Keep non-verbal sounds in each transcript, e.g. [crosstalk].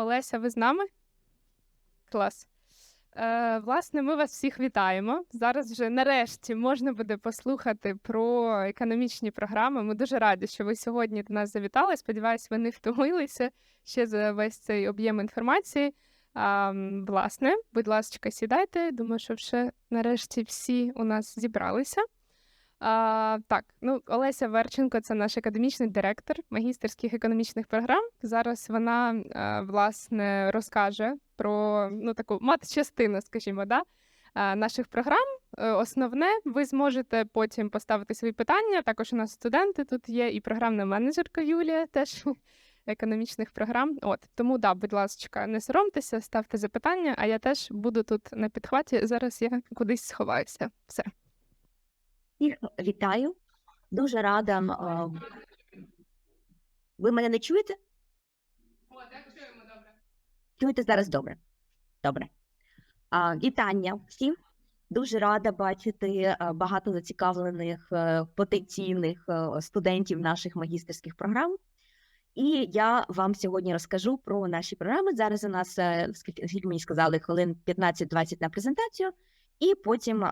Олеся, ви з нами? Клас. Е, власне, ми вас всіх вітаємо. Зараз вже нарешті можна буде послухати про економічні програми. Ми дуже раді, що ви сьогодні до нас завітали. Сподіваюсь, ви не втомилися ще за весь цей об'єм інформації. А, власне, будь ласка, сідайте. Думаю, що вже нарешті всі у нас зібралися. А, так, ну Олеся Верченко, це наш академічний директор магістерських економічних програм. Зараз вона а, власне розкаже про ну таку мат-частину, скажімо, да, а, наших програм. Е, Основне, ви зможете потім поставити свої питання. Також у нас студенти тут є, і програмна менеджерка Юлія теж [laughs] економічних програм. От тому да, будь ласка, не соромтеся, ставте запитання, а я теж буду тут на підхваті. Зараз я кудись сховаюся. Все. Всіх вітаю. Дуже рада. Ви мене не чуєте? Чуєте зараз добре? Добре. Вітання всім. Дуже рада бачити багато зацікавлених е, потенційних е, студентів наших магістерських програм. І я вам сьогодні розкажу про наші програми. Зараз у нас, е, скільки мені сказали, хвилин 15-20 на презентацію. І потім,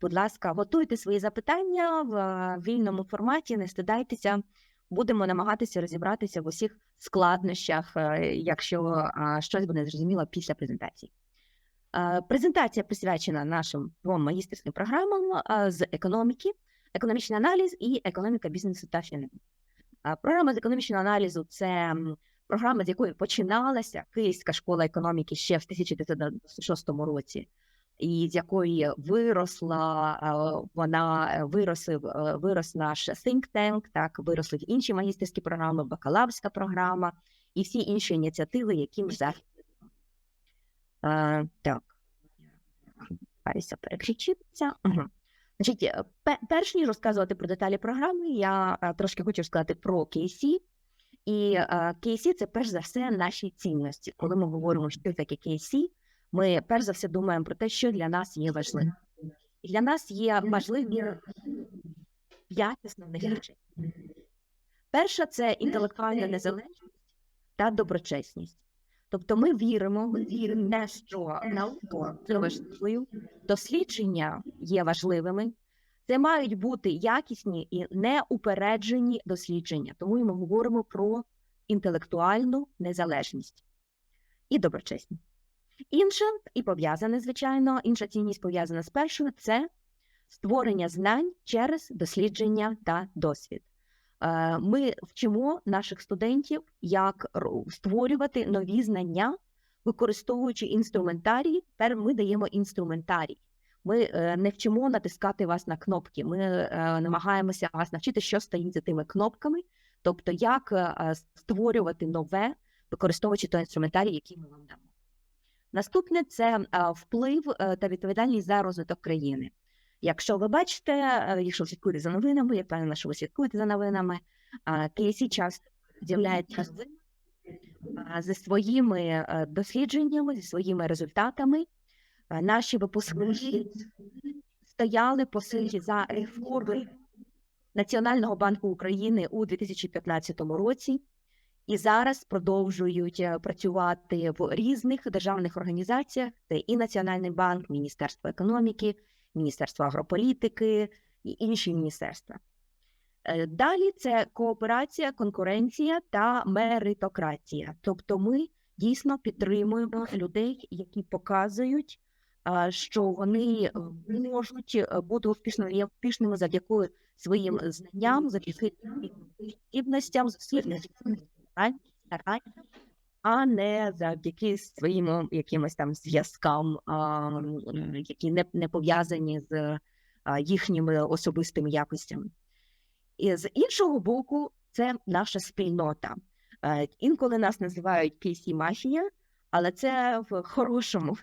будь ласка, готуйте свої запитання в вільному форматі, не стидайтеся. Будемо намагатися розібратися в усіх складнощах, е, якщо щось буде незрозуміло після презентації. Е, Презентація присвячена нашим двом магістерським програмам з економіки, економічний аналіз і економіка бізнесу та фінансів. Програма з економічного аналізу це програма, з якої починалася Київська школа економіки ще в 1996 році і з якої виросла е, вона е, виросив, е, вирос наш think tank, так виросли інші магістерські програми, бакалаврська програма і всі інші ініціативи, які ми зараз. Так, Парися переключитися. Угу. Значить, перш ніж розказувати про деталі програми, я трошки хочу сказати про KC. І KC – це перш за все наші цінності. Коли ми говоримо, що таке KC, ми перш за все думаємо про те, що для нас є важливим. І для нас є важливі п'ять основних речей. Перша це інтелектуальна незалежність та доброчесність. Тобто ми віримо, в те, що наука це важливо, дослідження є важливими. Це мають бути якісні і неупереджені дослідження. Тому ми говоримо про інтелектуальну незалежність і доброчесність. Інше і пов'язане, звичайно, інша цінність пов'язана з першою це створення знань через дослідження та досвід. Е, Ми вчимо наших студентів, як створювати нові знання, використовуючи інструментарій. Тепер ми даємо інструментарій. Ми е, не вчимо натискати вас на кнопки. Ми е, намагаємося вас навчити, що стоїть за тими кнопками, тобто як створювати нове, використовуючи той інструментарій, який ми вам дамо. Наступне це вплив е, та відповідальність за розвиток країни. Якщо ви бачите, е, якщо ви слідкуєте за новинами, я впевнена, що ви слідкуєте за новинами, KSC часто з'являється зі своїми е, дослідженнями, зі своїми результатами. Наші випускники стояли по силі за реформи Національного банку України у 2015 році і зараз продовжують е, працювати в різних державних організаціях. Це і Національний банк, Міністерство економіки, Міністерство агрополітики і інші міністерства. Е, Далі це кооперація, конкуренція та меритократія. Тобто ми дійсно підтримуємо людей, які показують, що вони е, можуть бути успішними, успішними завдяки своїм знанням, завдяки здібностям, зусиллям, старань, а не завдяки своїм якимось там зв'язкам, які не, не пов'язані з їхніми особистими якостями. І з іншого боку, це наша спільнота. Е, Інколи нас називають pc мафія але це в хорошому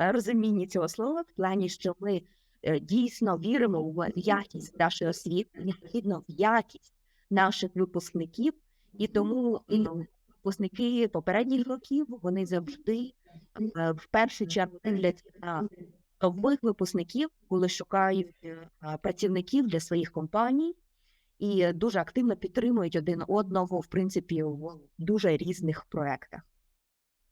е, розумінні цього слова, в плані, що ми е, дійсно віримо в якість нашої освіти, відповідно в якість наших випускників, і тому і випускники попередніх років вони завжди е, в першу чергу дивляться на нових випускників, коли шукають е, працівників для своїх компаній і дуже активно підтримують один одного, в принципі, в дуже різних проектах.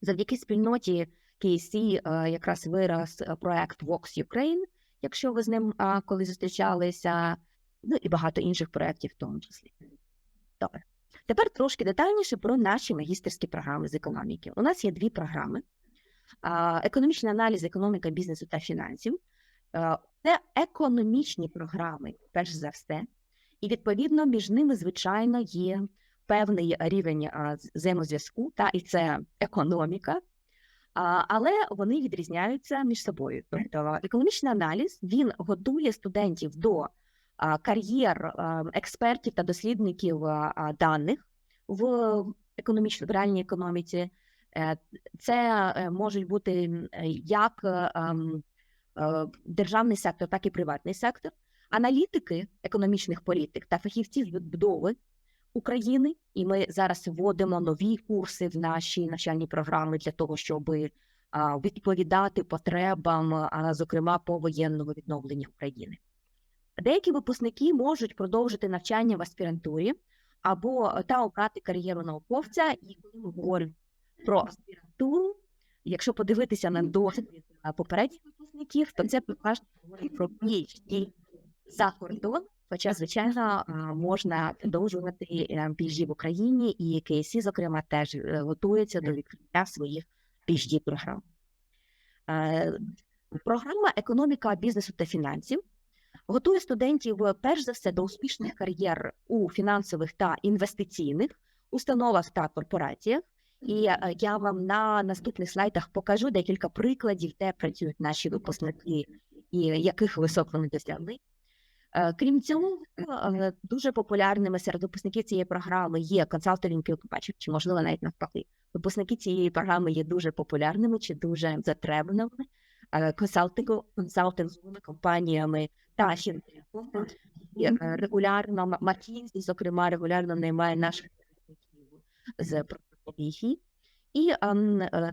Завдяки спільноті KC е, якраз вираз проект Vox Ukraine, якщо ви з ним коли зустрічалися, ну і багато інших проєктів в тому числі. Добре. Тепер трошки детальніше про наші магістерські програми з економіки. У нас є дві програми: економічний аналіз, економіка бізнесу та фінансів. Це економічні програми, перш за все, і відповідно між ними, звичайно, є певний рівень взаємозв'язку, та і це економіка. Але вони відрізняються між собою. Тобто економічний аналіз він готує студентів до кар'єр експертів та дослідників даних в економічно в реальній економіці. Е, Це е, можуть бути як е, ем, державний сектор, так і приватний сектор, аналітики економічних політик та фахівці з відбудови України, і ми зараз вводимо нові курси в наші навчальні програми для того, щоб відповідати потребам, зокрема повоєнного відновлення України. Деякі випускники можуть продовжити навчання в аспірантурі або та обрати кар'єру науковця. І коли ми говоримо про аспірантуру, якщо подивитися на досвід попередніх випускників, то це переважно говорить про PhD за кордон. Хоча, звичайно, можна продовжувати е, PhD в Україні, і KSC, зокрема, теж е, готується до відкриття своїх PhD програм. Е, Програма економіка бізнесу та фінансів готує студентів е, перш за все до успішних кар'єр у фінансових та інвестиційних установах та корпораціях. І е, я вам на наступних слайдах покажу декілька прикладів, де працюють наші випускники і яких висот вони досягли. Е, Крім цього, дуже популярними серед випускників цієї програми є консалтинг бачу, чи можливо навіть навпаки. Випускники цієї програми є дуже популярними чи дуже затребаними консалтингу- консалтинговими компаніями та фінтехом. Е, Регулярно М- McKinsey, зокрема, регулярно наймає наших з професії. І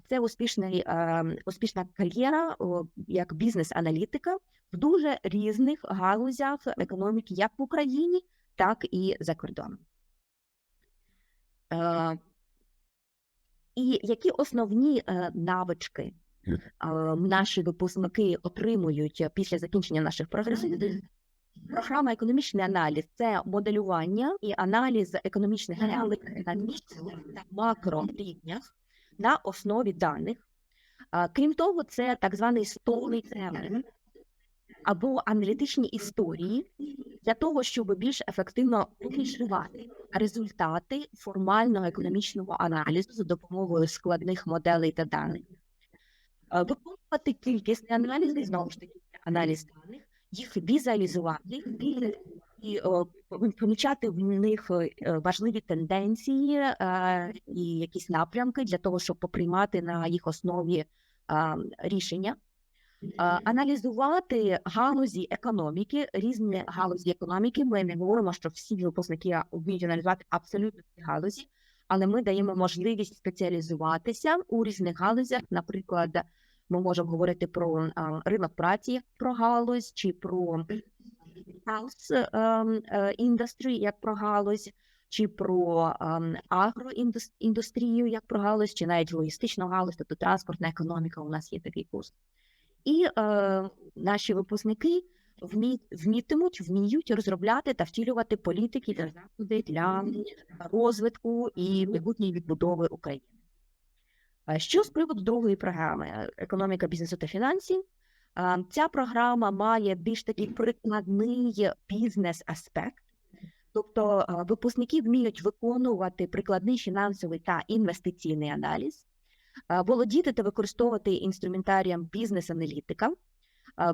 це успішний, успішна кар'єра як бізнес-аналітика в дуже різних галузях економіки, як в Україні, так і за кордоном. Е, І які основні е, навички наші випускники отримують після закінчення наших програм? Програма економічний аналіз це моделювання і аналіз економічних реалій на мікро та макро рівнях на основі даних. Крім того, це так званий storytelling або аналітичні історії для того, щоб більш ефективно вишивати результати формального економічного аналізу за допомогою складних моделей та даних. Е, Виконувати кількісний аналіз, знову ж таки, аналіз даних, їх візуалізувати і, і о, помічати в них е, важливі тенденції е, і якісь напрямки для того, щоб поприймати на їх основі рішення. Аналізувати галузі економіки, різні галузі економіки. Ми не говоримо, що всі випускники вміють аналізувати абсолютно всі галузі, але ми даємо можливість спеціалізуватися у різних галузях. Наприклад, ми можемо говорити про ринок праці про галузь, чи про house ем, е, industry як про галузь, чи про ем, агроіндустрію як про галузь, чи навіть логістичну галузь, тобто транспортна економіка. У нас є такий курс. І е, наші випускники вмі, вмітимуть, вміють розробляти та втілювати політики та заходи для розвитку і майбутньої відбудови України. Що з приводу другої програми е, економіка бізнесу та фінансів? Ця програма має більш такий прикладний бізнес-аспект, тобто випускники вміють виконувати прикладний фінансовий та інвестиційний аналіз, володіти та використовувати інструментарієм бізнес-аналітика,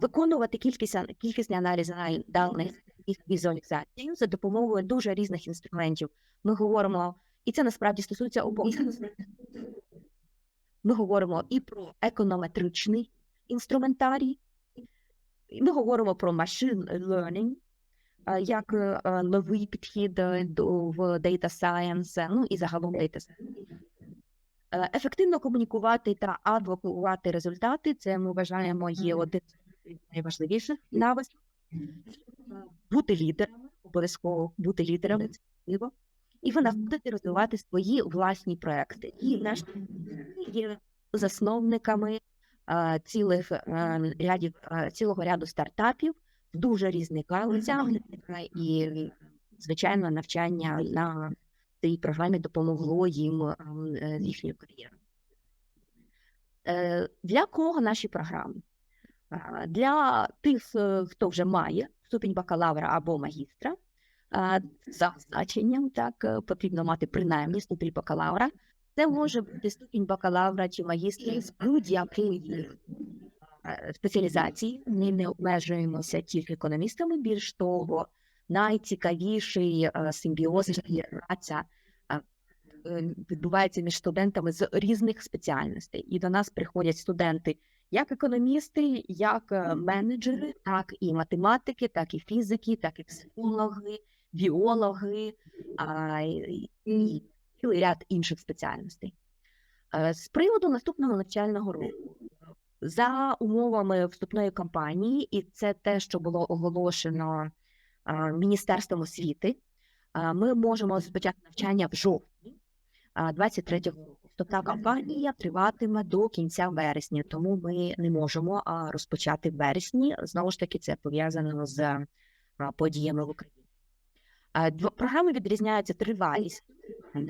виконувати кількість, кількісний аналіз ана- даних їх візуалізацію за допомогою дуже різних інструментів. Ми говоримо, і це насправді стосується обох. Ми говоримо і про економетричний інструментарій, ми говоримо про machine learning, е, як е, е, новий підхід до в data science, ну і загалом data science. Ефективно комунікувати та адвокувати результати це ми вважаємо є один з найважливіших навичок. Бути лідерами, обов'язково бути лідерами це важливо. І ви будете розвивати свої власні проекти. І наші є засновниками цілих е, рядів е, цілого ряду стартапів в дуже різних галузях, е, і звичайно навчання на цій програмі допомогло їм з їхньою кар'єрою. Для кого наші програми? Для тих, хто вже має ступінь бакалавра або магістра, за значенням так е, потрібно мати принаймні ступінь бакалавра. Це може бути ступінь бакалавра чи магістра з будь-якої е, спеціалізації. Ми не обмежуємося тільки економістами. Більш того, найцікавіший е, симбіоз праця відбувається між студентами з різних спеціальностей. І до нас приходять студенти як економісти, як менеджери, так і математики, так і фізики, так і психологи, біологи а, і, і цілий ряд інших спеціальностей. Е, З приводу наступного навчального року. За умовами вступної кампанії, і це те, що було оголошено а, Міністерством освіти, а, ми можемо розпочати навчання в жовтні 23-го року. Тобто кампанія триватиме до кінця вересня, тому ми не можемо розпочати в вересні. Знову ж таки, це пов'язано з подіями в Україні. Програми відрізняються тривалістю.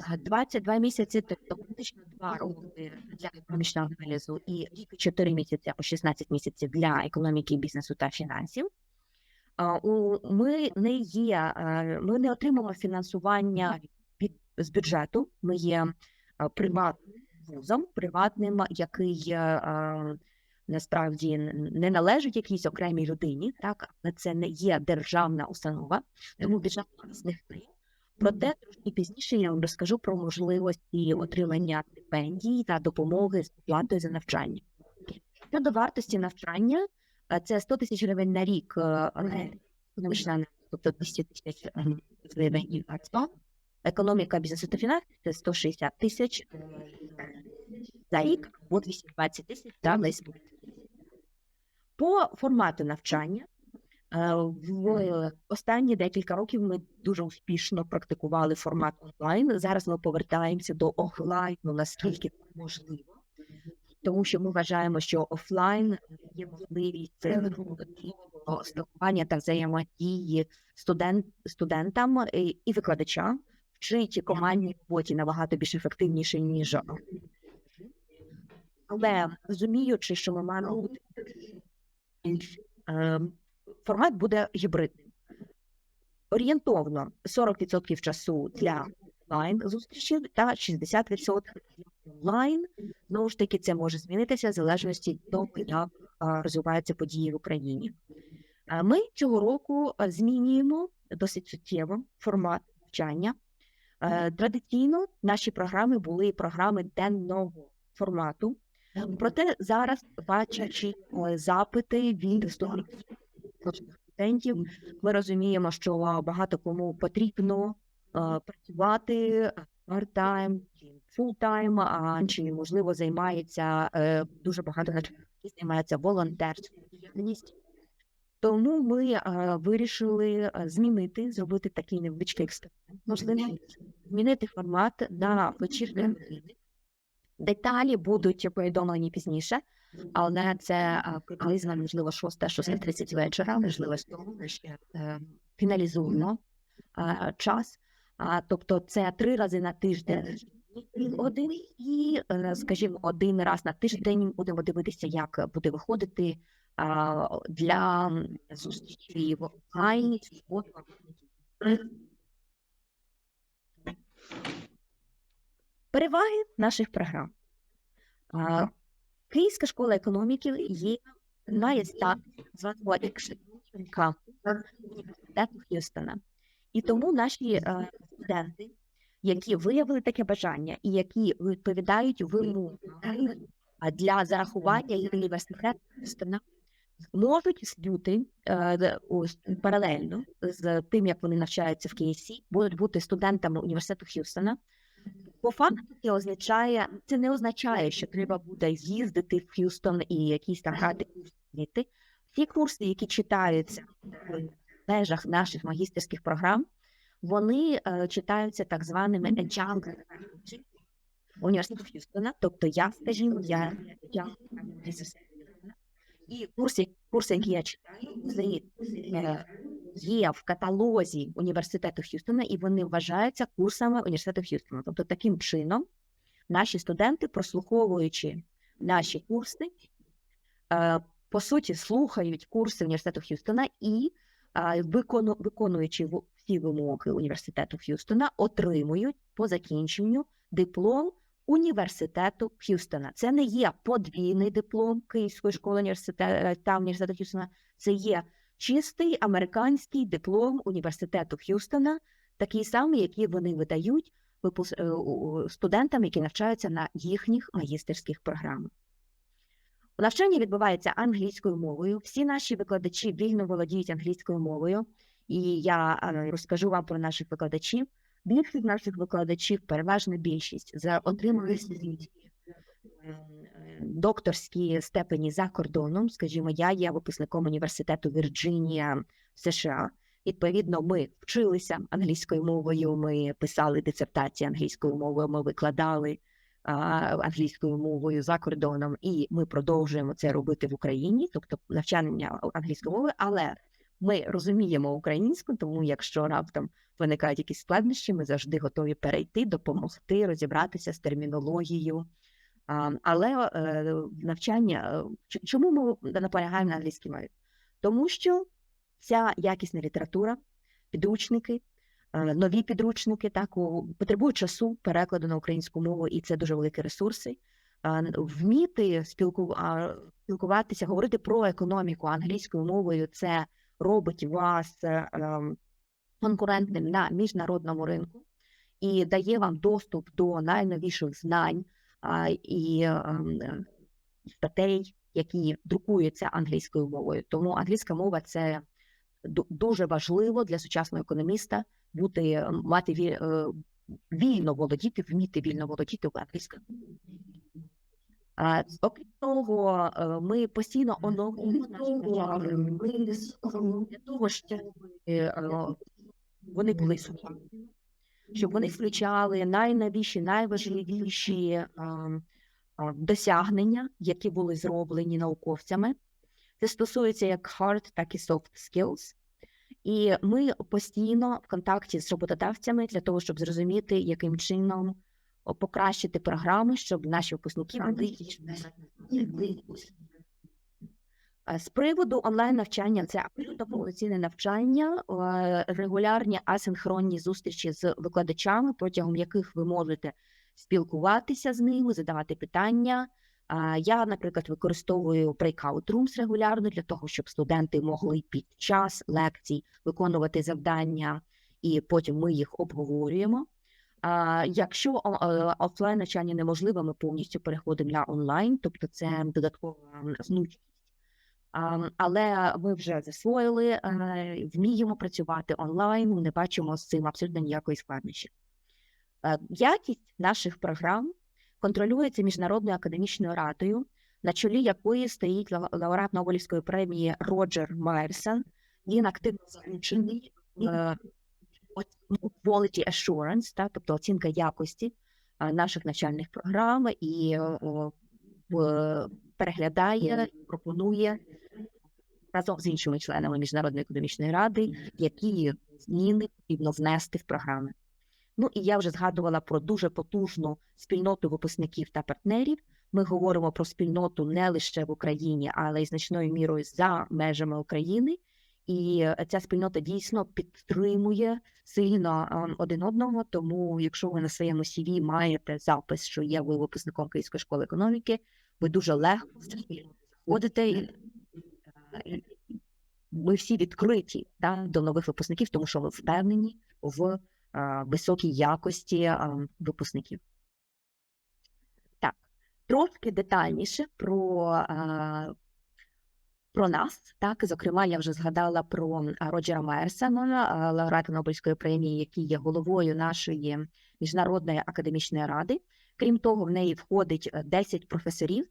А, 22 місяці, тобто практично 2 роки для економічного аналізу і рік і 4 місяці або 16 місяців для економіки, бізнесу та фінансів. Ми не є, ми не отримуємо фінансування з бюджету. Ми є приватним вузом, приватним, який насправді не належить якійсь окремій людині, так але це не є державна установа, тому державна нас не впливає. Проте трошки пізніше я вам розкажу про можливості отримання стипендій та допомоги з оплатою за навчання. Щодо вартості навчання, е, це 100 тисяч гривень на рік, е, навчання, тобто 200 тисяч гривень і вартість. Економіка бізнесу та фінансів це 160 тисяч за рік або 220 тисяч весь рік. По формату навчання е, в останні декілька років ми дуже успішно практикували формат онлайн. Зараз ми повертаємося до офлайну, наскільки можливо, тому що ми вважаємо, що офлайн є можливість спілкування та взаємодії студент, студентам е, і викладачам, вчить командній роботі набагато більш ефективніше, ніж але розуміючи, що ми маємо бути е, формат буде гібридним. Орієнтовно 40% часу для онлайн зустрічей та 60% для онлайн. Знову ж таки, це може змінитися в залежності від того, як розвиваються події в Україні. Ми цього року змінюємо досить суттєво формат навчання. Е, Традиційно наші програми були програми денного формату. Проте зараз, бачачи е, запити від студентів, ми розуміємо, що багато кому потрібно е, працювати part-time full-time, а чи можливо займається е, дуже багато займається волонтерською. Тому ми е, вирішили змінити, зробити такий невеличкий експеримент. Можливо, змінити формат на години. Деталі будуть повідомлені пізніше, але це приблизно, можливо, 6-6.30 вечора, можливо, е, фіналізуємо час. Тобто це три рази на тиждень один, і, е, скажімо, один раз на тиждень будемо дивитися, як буде виходити для зустрічі в онлайні. в суботу або в неділю. Переваги наших програм. А, Київська школа економіки є статус званого екшенка університету Х'юстона. І тому наші е, студенти, які виявили таке бажання і які відповідають вимогам для зарахування університету Х'юстона, можуть бути е, паралельно з тим, як вони навчаються в Києві, будуть бути студентами університету Х'юстона. По факту це означає, це не означає, що треба буде їздити в Х'юстон і якісь там грати курси. Ті курси, які читаються в межах наших магістерських програм, вони е, читаються так званими adjunct університету Х'юстона, тобто я, скажімо, я і курси, курси, які я читаю, е, є в каталозі університету Х'юстона, і вони вважаються курсами університету Х'юстона. Тобто, таким чином, наші студенти, прослуховуючи наші курси, е, по суті, слухають курси університету Х'юстона і, е, виконуючи всі вимоги університету Х'юстона, отримують по закінченню диплом університету Х'юстона. Це не є подвійний диплом Київської школи університету та університету Х'юстона. Це є чистий американський диплом університету Х'юстона, такий самий, який вони видають е, студентам, які навчаються на їхніх магістерських програмах. Навчання відбувається англійською мовою. Всі наші викладачі вільно володіють англійською мовою, і я е, розкажу вам про наших викладачів. Більшість наших викладачів, переважна більшість, за отримали е, докторські степені за кордоном. Скажімо, я є випускником університету Вірджинія в США. Відповідно, ми вчилися англійською мовою, ми писали дисертації англійською мовою, ми викладали англійською мовою за кордоном, і ми продовжуємо це робити в Україні, тобто навчання англійської мови, але ми розуміємо українську, тому якщо раптом виникають якісь складнощі, ми завжди готові перейти, допомогти, розібратися з термінологією. Але е, навчання е, чому ми наполягаємо на англійській мові? Тому що ця якісна література, підручники, е, нові підручники так потребують часу перекладу на українську мову, і це дуже великі ресурси. Вміти спілкуватися, говорити про економіку англійською мовою, це робить вас ем, конкурентним на міжнародному ринку і дає вам доступ до найновіших знань і ем, е, статей, які друкуються англійською мовою. Тому англійська мова це дуже важливо для сучасного економіста бути е, мати е, вільно володіти, вміти вільно володіти англійською. А, Окрім того, е, ми постійно оновлюємо для того, щоб вони були сучасними, щоб вони включали найновіші, найважливіші а, а, досягнення, які були зроблені науковцями. Це стосується як hard, так і soft skills. І ми постійно в контакті з роботодавцями для того, щоб зрозуміти, яким чином покращити програми, щоб наші випускники були З приводу онлайн навчання це абсолютно повноцінне навчання, е, регулярні асинхронні зустрічі з викладачами, протягом яких ви можете спілкуватися з ними, задавати питання. Я, наприклад, використовую breakout rooms регулярно для того, щоб студенти могли під час лекцій виконувати завдання, і потім ми їх обговорюємо. Якщо е, офлайн навчання неможливо, ми повністю переходимо на онлайн, тобто це додаткова м, зручність. А, Але ми вже засвоїли, е, вміємо працювати онлайн, не бачимо з цим абсолютно ніякої складнощі. Е, Якість наших програм контролюється міжнародною академічною радою, на чолі якої стоїть лауреат Нобелівської премії Роджер Майерсон. Він активно залучений е, quality assurance, та, тобто оцінка якості наших навчальних програм і в- переглядає, пропонує разом з іншими членами Міжнародної економічної ради, які зміни потрібно внести в програми. Ну і я вже згадувала про дуже потужну спільноту випускників та партнерів. Ми говоримо про спільноту не лише в Україні, але й значною мірою за межами України. І е, ця спільнота дійсно підтримує сильно е, один одного. Тому, якщо ви на своєму CV маєте запис, що є ви випускником Київської школи економіки, ви дуже легко в цю спільноту заходите. і, е, Ми всі відкриті да, до нових випускників, тому що ви впевнені в е, високій якості е, випускників. Так, трошки детальніше про, про нас. Так, зокрема, я вже згадала про е, Роджера Майерсона, е, лауреата Нобелівської премії, який є головою нашої міжнародної академічної ради. Крім того, в неї входить е, 10 професорів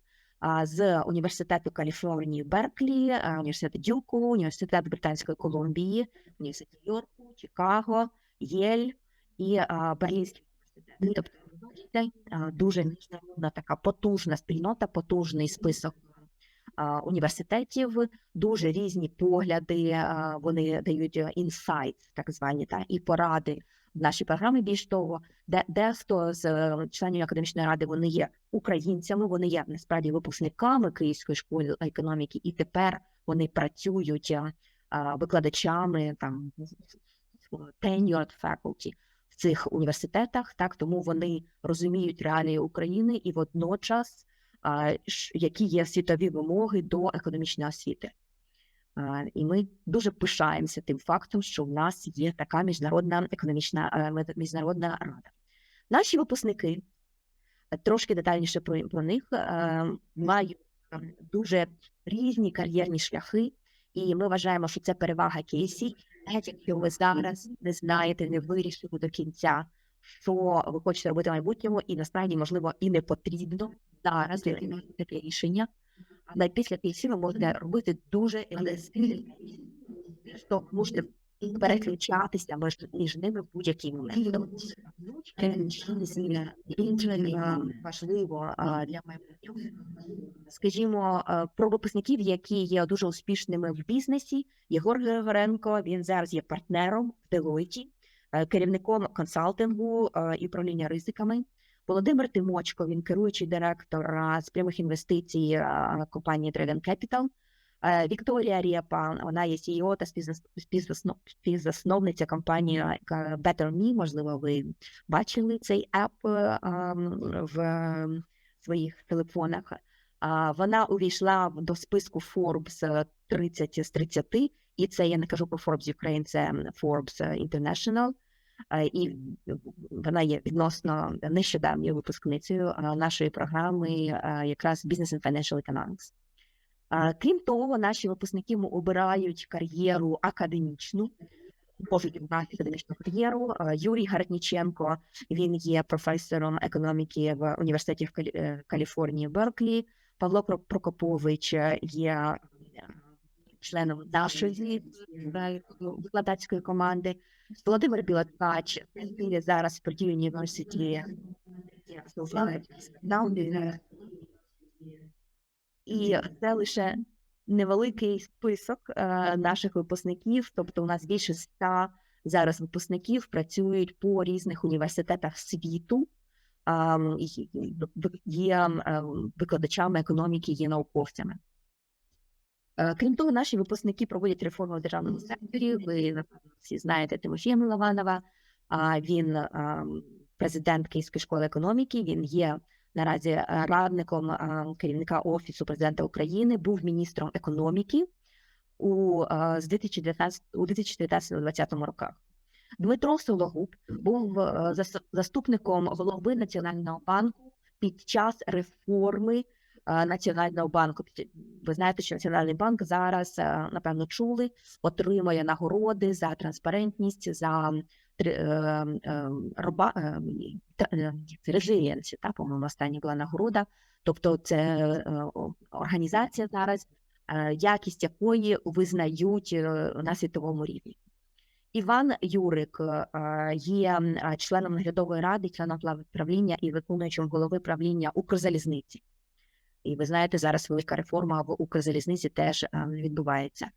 з університету Каліфорнії Берклі, е, університету Дюку, університету Британської Колумбії, університету Йорку, Чикаго, Єль і Берлінський університет. Тобто, дуже міжнародна така потужна спільнота, потужний список університетів, дуже різні погляди. Вони дають інсайт, так звані, та і поради в нашій програмі. Більш того, де дехто з е, членів академічної ради вони є українцями, вони є насправді випускниками Київської школи економіки, і тепер вони працюють а, викладачами там tenured faculty цих університетах. Так тому вони розуміють реалії України і водночас які є світові вимоги до економічної освіти. І ми дуже пишаємося тим фактом, що в нас є така міжнародна економічна е, міжнародна рада. Наші випускники е, трошки детальніше про, про них е, мають дуже різні кар'єрні шляхи, і ми вважаємо, що це перевага кейсі. Навіть якщо ви зараз не знаєте, не вирішили до кінця, що ви хочете робити в майбутньому, і насправді можливо і не потрібно зараз приймати таке рішення. Але після кейсі ви можете робити дуже що можете переключатися між, ними в будь-який момент. Важливо для майбутнього. Скажімо, про випускників, які є дуже успішними в бізнесі. Єгор Григоренко, він зараз є партнером в Deloitte, е, керівником консалтингу е, і управління ризиками. Володимир Тимочко, він керуючий директор з прямих інвестицій компанії Dragon Capital. Е, Вікторія Рєпа, вона є CEO та співзасновниця компанії Better Me. Можливо, ви бачили цей еп е, в ем, своїх телефонах. Вона увійшла до списку Forbes 30 з 30, і це я не кажу про Forbes Ukraine, це Forbes International. Е, І вона є відносно нещодавньою випускницею нашої програми, якраз Business and Financial Economics. Крім того, наші випускники обирають кар'єру академічну, можуть обрати академічну кар'єру. Юрій Гаратніченко, він є професором економіки в університеті в е, Каліфорнії Берклі. Павло Про- Прокопович е, є членом нашої е, викладацької команди. Володимир Білоткач, він зараз в Purdue University. І це лише невеликий список е, наших випускників. Тобто, у нас більше ста зараз випускників працюють по різних університетах світу. Є ем, викладачами економіки, є науковцями. Е, Крім того, наші випускники проводять реформи в державному секторі. Ви напевно всі знаєте Тимофія Милованова. А він ем, президент Київської школи економіки. Він є наразі радником е, керівника офісу президента України. Був міністром економіки у е, з 2019 у 2019-2020 роках. Дмитро Сологуб був е, заступником голови Національного банку під час реформи Національного банку. Ви знаєте, що Національний банк зараз, е, напевно, чули, отримує нагороди за транспарентність, за е, е, е, та- е, по-моєму, остання була нагорода. Тобто, це е, організація зараз, е, якість якої визнають е, на світовому рівні. Іван Юрик е, є е, членом наглядової ради, членом правління і виконуючим голови правління Укрзалізниці. І ви знаєте, зараз велика реформа в Укрзалізниці теж е, відбувається.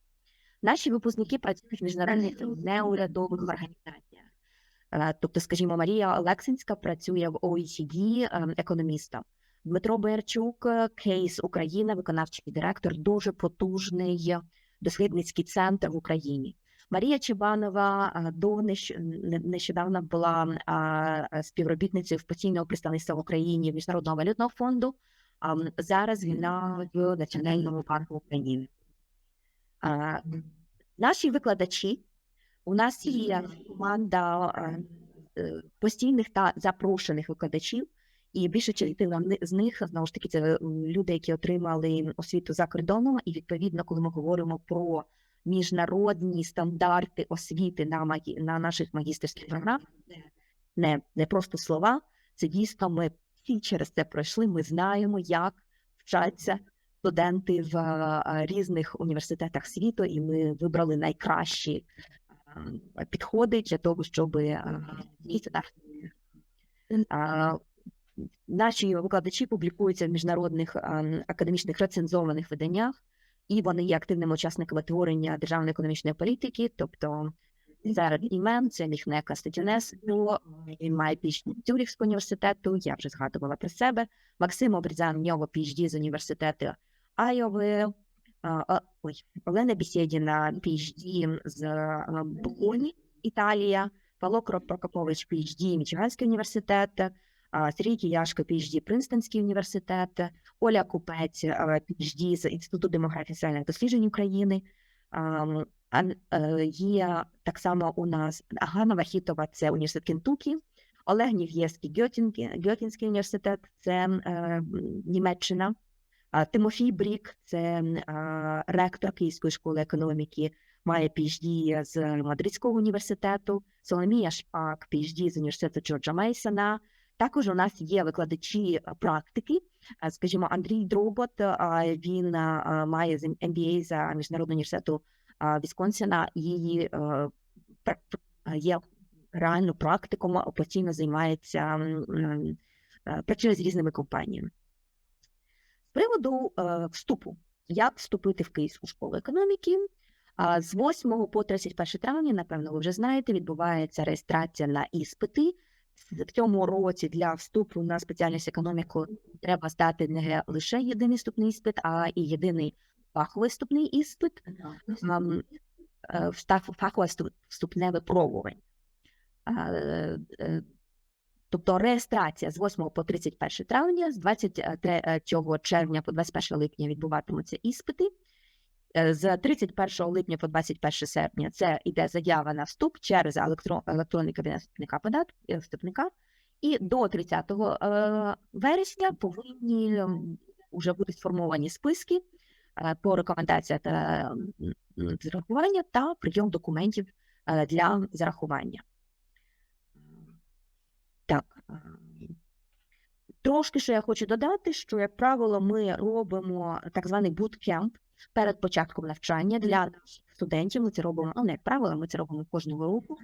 Наші випускники працюють в міжнародних неурядових організаціях. Е, Тобто, скажімо, Марія Олексинська працює в OECD е, економістом. Дмитро Боярчук, е, Кейс Україна, виконавчий директор, дуже потужний дослідницький центр в Україні. Марія Чебанова до нещодавно була співробітницею в постійного представництва в Україні Міжнародного валютного фонду. А зараз вона в Національному банку України. Наші викладачі у нас є команда е, постійних та запрошених викладачів, і більша частина з них знову ж таки це люди, які отримали освіту за кордоном. І відповідно, коли ми говоримо про міжнародні стандарти освіти на магі... на наших магістерських програмах, не, не просто слова, це дійсно ми всі через це пройшли. Ми знаємо, як вчаться студенти в е, різних університетах світу, і ми вибрали найкращі ем, підходи для того, щоб е, Наші викладачі публікуються в міжнародних ем, академічних рецензованих виданнях, і вони є активними учасниками творення державної економічної політики, тобто серед імен це Міхнека Стетінес, він має PhD з Тюрівського університету, я вже згадувала про себе. Максим Обрізан, в нього PhD з університету Айови, ой, Олена Бісєдіна, PhD з а, Болоні, Італія, Павло Прокопович, PhD, Мічиганський університет, Сергій Кіяшко, PhD, Принстонський університет, Оля Купець, PhD з Інституту демографії соціальних досліджень України. Ан- е, Є так само у нас Ганна Вахітова, це університет Кентукі, Олег Нів'євський, Гьотінський університет, це е, Німеччина. Тимофій Брік, це е, ректор Київської школи економіки, має PhD з Мадридського університету, Соломія Шпак, PhD з університету Джорджа Мейсона. Також у нас є викладачі практики. Скажімо, Андрій Дробот, е, він має MBA за міжнародного університету Вісконсіна і е, є реально практиком, постійно займається е, працює з різними компаніями. З приводу е, вступу, як вступити в Київську школу економіки. З 8 по 31 травня, напевно, ви вже знаєте, відбувається реєстрація на іспити. В цьому році для вступу на спеціальність економіку треба здати не лише єдиний вступний іспит, а і єдиний фаховий вступний іспит, е, фахове вступне випробування. Е, е, Тобто реєстрація з 8 по 31 травня, з 23 червня по 21 липня відбуватимуться іспити. Е, З 31 липня по 21 серпня це йде заява на вступ через електро- електронний кабінет вступника податку е, вступника. І до 30 е, вересня повинні вже бути сформовані списки е, по рекомендаціях м, зарахування та прийом документів е, для зарахування. Так. Трошки що я хочу додати, що, як правило, ми робимо так званий буткемп перед початком навчання для студентів. Ми це робимо, ну не як правило, ми це робимо кожного року.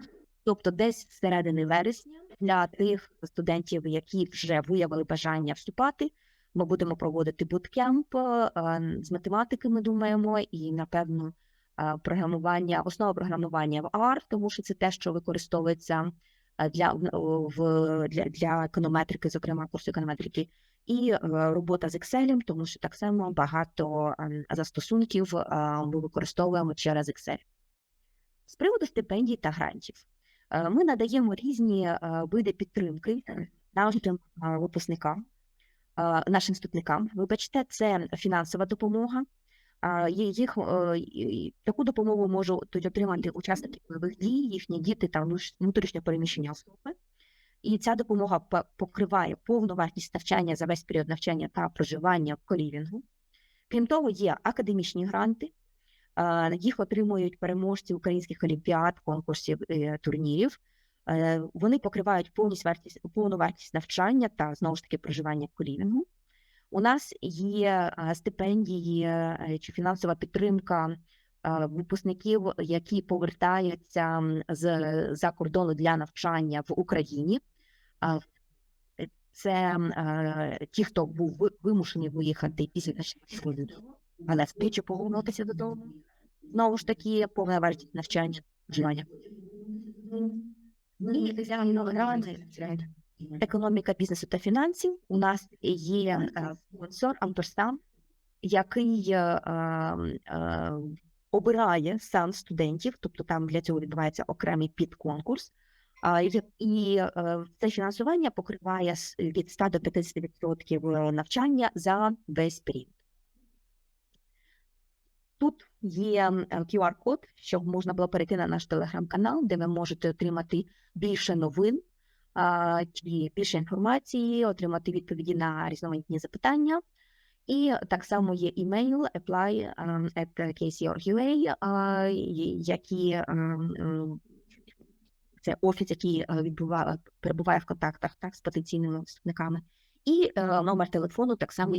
Тобто, десь з середини вересня для тих студентів, які вже виявили бажання вступати, ми будемо проводити буткемп е, з математики. Ми думаємо, і напевно е, програмування, основа програмування в R, тому що це те, що використовується е, для, в, для, для економетрики, зокрема курсу економетрики, і робота з Excel, тому що так само багато застосунків ми використовуємо через Excel. З приводу стипендій та грантів. Ми надаємо різні види підтримки нашим випускникам, нашим вступникам. Вибачте, це фінансова допомога. Їх е, таку допомогу можуть отримати учасники бойових дій, їхні діти та внутрішньо переміщення особи. І ця допомога покриває повну вартість навчання за весь період навчання та проживання в колівінгу. Крім того, є академічні гранти. Е, Їх отримують переможці українських олімпіад, конкурсів е, турнірів. Е, Вони покривають вартість, повну вартість навчання та знову ж таки проживання в колівінгу. У нас є е, стипендії е, чи фінансова підтримка випускників, які повертаються з за кордону для навчання в Україні. Це ті, хто був ви- вимушений виїхати після але встичі повернутися додому. Знову ж таки, повна вартість навчання економіка бізнесу та фінансів. У нас є е, спонсор Амперсам, який е, е, обирає сам студентів, тобто там для цього відбувається окремий підконкурс. І, е, це фінансування покриває від 100 до 50% навчання за весь період. Тут є е, QR-код, щоб можна було перейти на наш телеграм-канал, де ви можете отримати більше новин чи більше інформації, отримати відповіді на різноманітні запитання. І так само є імейл apply um, at kc.org.ua, які ем, ем, це офіс, який е, відбуває, перебуває в контактах так, з потенційними вступниками. І е, номер телефону так само.